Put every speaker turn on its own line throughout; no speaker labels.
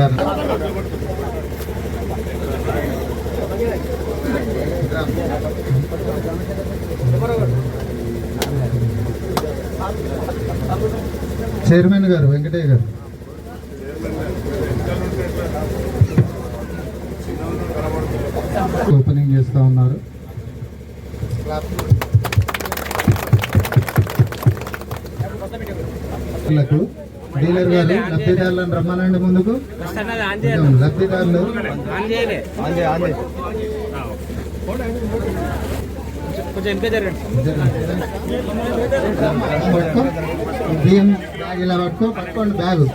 Sir chairman గారు వెంకటయ్య గారు. Opening చేస్తా ఉన్నారు. లకు డీలర్ గారు లబ్ధిదారులను రమ్మనండి ముందుకు. లబ్ధిదారులు. పట్టుకో బియ్యం బ్యాగ్ ఇలా పట్టుకో పట్టుకోండి బ్యాగు.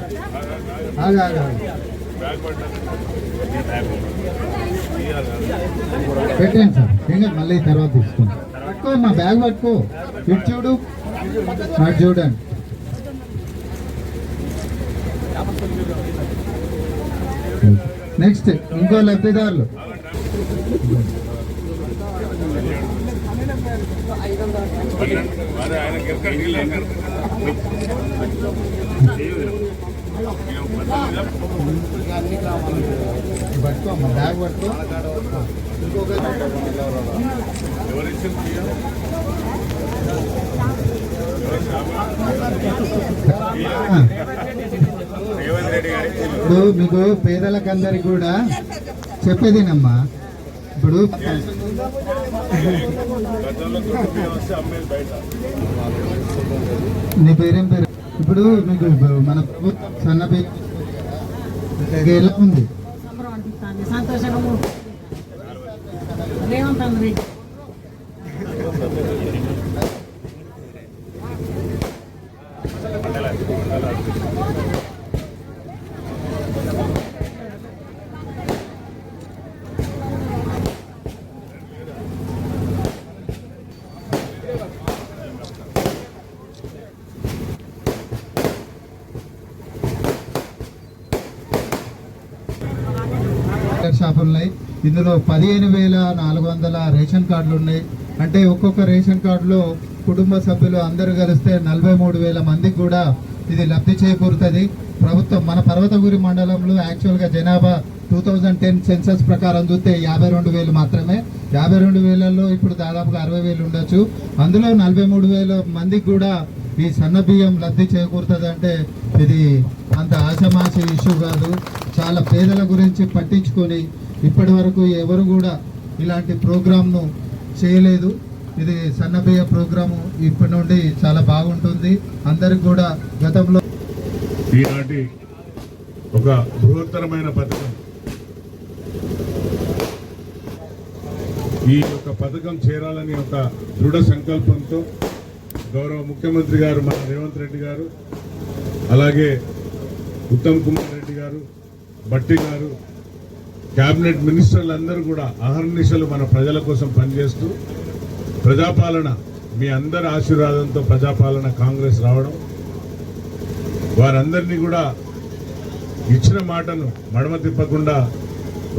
ఆగు ఆగు. పెట్టండి సార్. ఇంకా మళ్ళీ తర్వాత తీసుకోండి పట్టుకో మా బ్యాగ్ పట్టుకో. ఇటు చూడు. చూడండి. నెక్స్ట్ ఇంకో లబ్ధిదారులు. పట్టుకో బ్యాగ్ పట్టుకో ఇంకొక ఆ. ఇప్పుడు మీకు పేదలకందరికి కూడా చెప్పేదేనమ్మా. ఇప్పుడు నీ పేరేం పేరు? ఇప్పుడు మీకు మన సన్న పేరు ఎలా ఉంది?
సంతోషంగా ఉంటుంది.
షాపులు ఉన్నాయి ఇందులో పదిహేను వేల నాలుగు వందల రేషన్ కార్డులు ఉన్నాయి అంటే ఒక్కొక్క రేషన్ కార్డులో కుటుంబ సభ్యులు అందరూ కలిస్తే నలభై మూడు వేల మందికి కూడా ఇది లబ్ధి చేకూరుతుంది. ప్రభుత్వం మన పర్వతగురి మండలంలో యాక్చువల్గా జనాభా టూ థౌజండ్ టెన్ సెన్సస్ ప్రకారం చూస్తే యాభై రెండు వేలు మాత్రమే. యాభై రెండు వేలలో ఇప్పుడు దాదాపుగా అరవై వేలు ఉండొచ్చు. అందులో నలభై మూడు వేల మందికి కూడా ఈ సన్న బియ్యం లబ్ధి చేకూరుతుంది అంటే ఇది అంత ఆశమాషి ఇష్యూ కాదు. చాలా పేదల గురించి పట్టించుకొని ఇప్పటి వరకు ఎవరు కూడా ఇలాంటి ప్రోగ్రామ్ను చేయలేదు. ఇది సన్నబియ్య ప్రోగ్రాము ఇప్పటి నుండి చాలా బాగుంటుంది. అందరికి కూడా గతంలో
ఈనాటి ఒక బృహత్తరమైన పథకం. ఈ యొక్క పథకం చేరాలని ఒక దృఢ సంకల్పంతో గౌరవ ముఖ్యమంత్రి గారు మన రేవంత్ రెడ్డి గారు అలాగే ఉత్తమ్ కుమార్ రెడ్డి గారు భట్టి గారు కేబినెట్ మినిస్టర్లు అందరూ కూడా అహర్నిశలు మన ప్రజల కోసం పనిచేస్తూ ప్రజాపాలన మీ అందరి ఆశీర్వాదంతో ప్రజాపాలన కాంగ్రెస్ రావడం వారందరినీ కూడా ఇచ్చిన మాటను మడమ తిప్పకుండా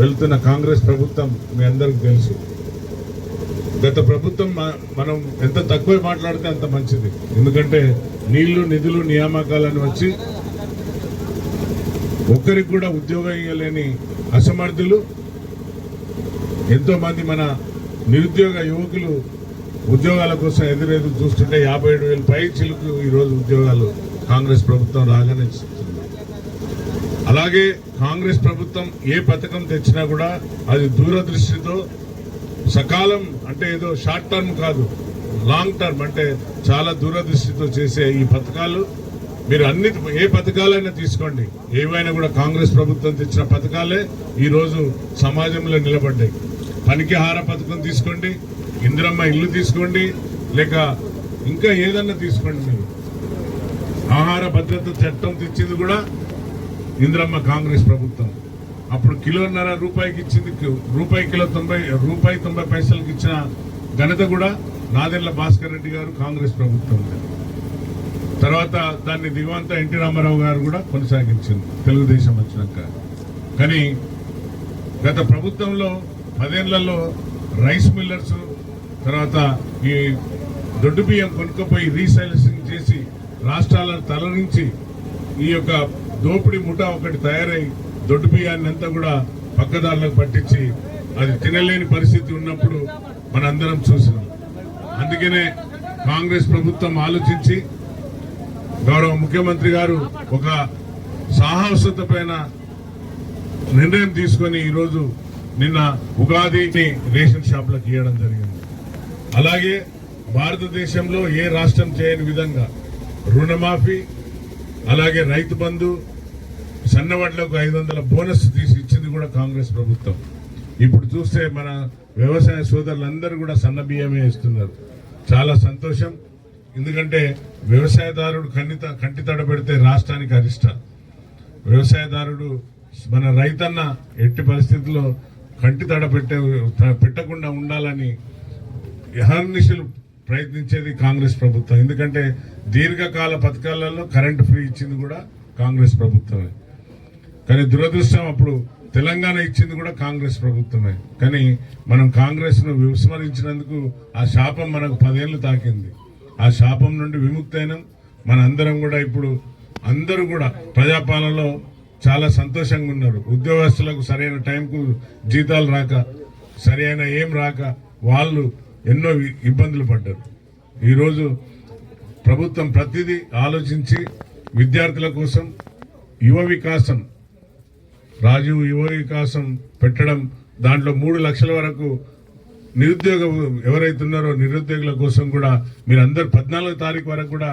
వెళ్తున్న కాంగ్రెస్ ప్రభుత్వం మీ అందరికి తెలుసు. గత ప్రభుత్వం మనం ఎంత తక్కువ మాట్లాడితే అంత మంచిది. ఎందుకంటే నీళ్ళు నిధులు నియామకాలను వచ్చి ఒక్కరికి కూడా ఉద్యోగం ఇవ్వలేని అసమర్థులు ఎంతోమంది మన నిరుద్యోగ యువకులు ఉద్యోగాల కోసం ఎదురెదురు చూస్తుంటే యాభై ఏడు వేల పై చిలుకు ఈరోజు ఉద్యోగాలు కాంగ్రెస్ ప్రభుత్వం రాగానే ఇస్తుంది. అలాగే కాంగ్రెస్ ప్రభుత్వం ఏ పథకం తెచ్చినా కూడా అది దూరదృష్టితో సకాలం అంటే ఏదో షార్ట్ టర్మ్ కాదు లాంగ్ టర్మ్ అంటే చాలా దూరదృష్టితో చేసే ఈ పథకాలు. మీరు అన్ని ఏ పథకాలైనా తీసుకోండి. ఏవైనా కూడా కాంగ్రెస్ ప్రభుత్వం తెచ్చిన పథకాలే ఈ రోజు సమాజంలో నిలబడ్డాయి. పనికిహార పథకం తీసుకోండి ఇందిరమ్మ ఇల్లు తీసుకోండి లేక ఇంకా ఏదన్నా తీసుకోండి మీరు. ఆహార భద్రత చట్టం తెచ్చింది కూడా ఇందిరమ్మ కాంగ్రెస్ ప్రభుత్వం. అప్పుడు కిలోన్నర రూపాయికి ఇచ్చింది రూపాయి కిలో తొంభై రూపాయి తొంభై పైసలకి ఇచ్చిన ఘనత కూడా నాదెళ్ళ భాస్కర్ రెడ్డి గారు కాంగ్రెస్ ప్రభుత్వం తర్వాత దాన్ని దివంత ఎన్టీ రామారావు గారు కూడా కొనసాగించింది. తెలుగుదేశం వచ్చినాక. కానీ గత ప్రభుత్వంలో పదేళ్ళలో రైస్ మిల్లర్స్ తర్వాత ఈ దొడ్డు బియ్యం కొనుక్కపోయి రీసైలసింగ్ చేసి రాష్ట్రాలను తరలించి ఈ యొక్క దోపిడీ ముఠా ఒకటి తయారై దొడ్డు బియ్యాన్ని అంతా కూడా పక్కదారులకు పట్టించి అది తినలేని పరిస్థితి ఉన్నప్పుడు మనందరం చూసినాం. అందుకనే కాంగ్రెస్ ప్రభుత్వం ఆలోచించి గౌరవ ముఖ్యమంత్రి గారు ఒక సాహసత పైన నిర్ణయం తీసుకొని ఈరోజు నిన్న ఉగాదిని రేషన్ షాప్లకు ఇవ్వడం జరిగింది. అలాగే భారతదేశంలో ఏ రాష్ట్రం చేయని విధంగా రుణమాఫీ అలాగే రైతు బంధు సన్నవడ్లకు ఐదు వందల బోనస్ తీసి ఇచ్చింది కూడా కాంగ్రెస్ ప్రభుత్వం. ఇప్పుడు చూస్తే మన వ్యవసాయ సోదరులందరూ కూడా సన్న బియ్యమే ఇస్తున్నారు. చాలా సంతోషం. ఎందుకంటే వ్యవసాయదారుడు కన్నిత కంటి తడబెడితే రాష్ట్రానికి అరిష్ట. వ్యవసాయదారుడు మన రైతన్న ఎట్టి పరిస్థితుల్లో కంటి తడ పెట్టే పెట్టకుండా ఉండాలని అహర్నిశలు ప్రయత్నించేది కాంగ్రెస్ ప్రభుత్వం. ఎందుకంటే దీర్ఘకాల పథకాలలో కరెంటు ఫ్రీ ఇచ్చింది కూడా కాంగ్రెస్ ప్రభుత్వమే. కానీ దురదృష్టం అప్పుడు తెలంగాణ ఇచ్చింది కూడా కాంగ్రెస్ ప్రభుత్వమే. కానీ మనం కాంగ్రెస్ను విస్మరించినందుకు ఆ శాపం మనకు పదేళ్ళు తాకింది. ఆ శాపం నుండి విముక్తైనం. మన అందరం కూడా ఇప్పుడు అందరూ కూడా ప్రజాపాలనలో చాలా సంతోషంగా ఉన్నారు. ఉద్యోగస్తులకు సరైన టైంకు జీతాలు రాక సరైన ఏం రాక వాళ్ళు ఎన్నో ఇబ్బందులు పడ్డారు. ఈరోజు ప్రభుత్వం ప్రతిదీ ఆలోచించి విద్యార్థుల కోసం యువ వికాసం రాజీవ్ యువ వికాసం పెట్టడం దాంట్లో మూడు లక్షల వరకు నిరుద్యోగ ఎవరైతే ఉన్నారో నిరుద్యోగుల కోసం కూడా మీరు అందరు పద్నాలుగో తారీఖు వరకు కూడా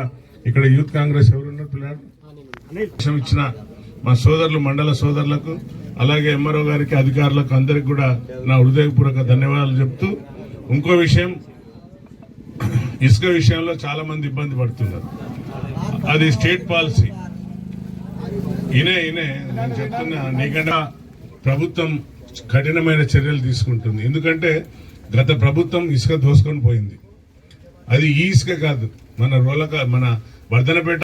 ఇక్కడ యూత్ కాంగ్రెస్ ఎవరున్నారు పిల్లలు? ఇచ్చిన మా సోదరులు మండల సోదరులకు అలాగే ఎంఆర్ఓ గారికి అధికారులకు అందరికి కూడా నా హృదయపూర్వక ధన్యవాదాలు చెప్తూ ఇంకో విషయం ఇసుక విషయంలో చాలా మంది ఇబ్బంది పడుతున్నారు. అది స్టేట్ పాలసీ. ఇనే ఇనే నేను చెప్తున్నా నీకంటే ప్రభుత్వం కఠినమైన చర్యలు తీసుకుంటుంది. ఎందుకంటే గత ప్రభుత్వం ఇసుక దోసుకొని పోయింది. అది ఈ ఇసుక కాదు మన రోలక మన వర్ధనపేట